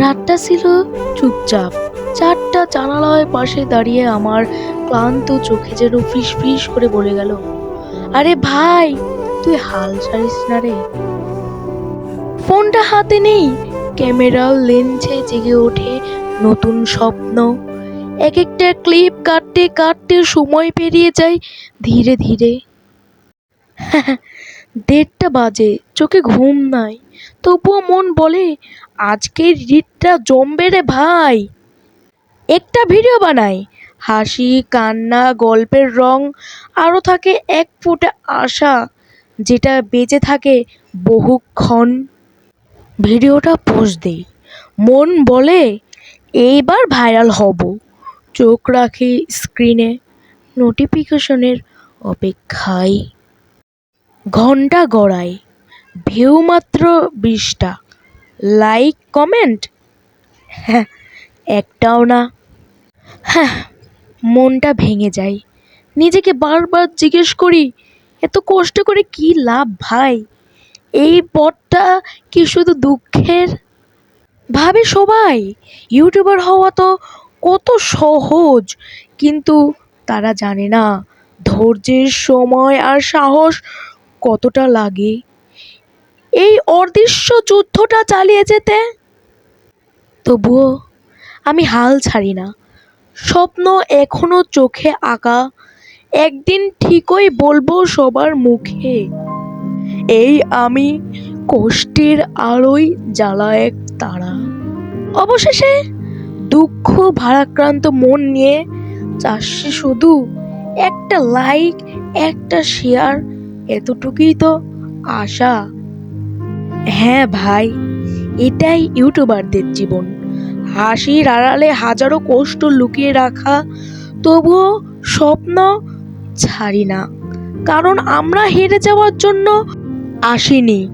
রাতটা ছিল চুপচাপ। চারটা জানালায় পাশে দাঁড়িয়ে আমার ক্লান্ত চোখে যেন ফিস ফিস করে বলে গেল, আরে ভাই, তুই হাল ছাড়িস না রে। ফোনটা হাতে নেই। ক্যামেরার লেন্সে জেগে ওঠে নতুন স্বপ্ন। এক একটা ক্লিপ কাটতে কাটতে সময় পেরিয়ে যায় ধীরে ধীরে। দেড়টা বাজে, চোখে ঘুম নাই। তবুও মন বলে, আজকের রিটটা জমবে রে ভাই। একটা ভিডিও বানাই। হাসি, কান্না, গল্পের রং, আরও থাকে এক ফুটে আশা, যেটা বেঁচে থাকে বহুক্ষণ। ভিডিওটা পোস্ট দিই। মন বলে, এইবার ভাইরাল হব। চোখ রাখি স্ক্রিনে, নোটিফিকেশনের অপেক্ষায়। ঘণ্টা গড়ায় ভিউ মাত্র বিশটা। Like, comment? হ্যাঁ একটাও না। হ্যাঁ মনটা ভেঙে যায়। নিজেকে বারবার জিজ্ঞেস করি, এত কষ্ট করে কি লাভ ভাই? এই পথটা কি শুধু দুঃখের? ভাবে সবাই, ইউটিউবার হওয়া তো কত সহজ, কিন্তু তারা জানে না, ধৈর্যের সময় আর সাহস কতটা লাগে? এই অদৃশ্য যুদ্ধটা চালিয়ে যেতে? তবুও আমি হাল ছাড়ি না। স্বপ্ন এখনও চোখে আঁকা। একদিন ঠিকই বলব সবার মুখে। এই আমি কষ্টের আলোয় জ্বালা এক তারা। অবশেষে দুঃখ, ভারাক্রান্ত মন নিয়ে চাষে শুধু একটা লাইক একটা শেয়ার এতটুকুই তো আশা। হ্যাঁ ভাই, এটাই ইউটিউবারদের জীবন। হাসির আড়ালে হাজারো কষ্ট লুকিয়ে রাখা, তবুও স্বপ্ন ছাড়ি না কারণ আমরা হেরে যাওয়ার জন্য আসিনি।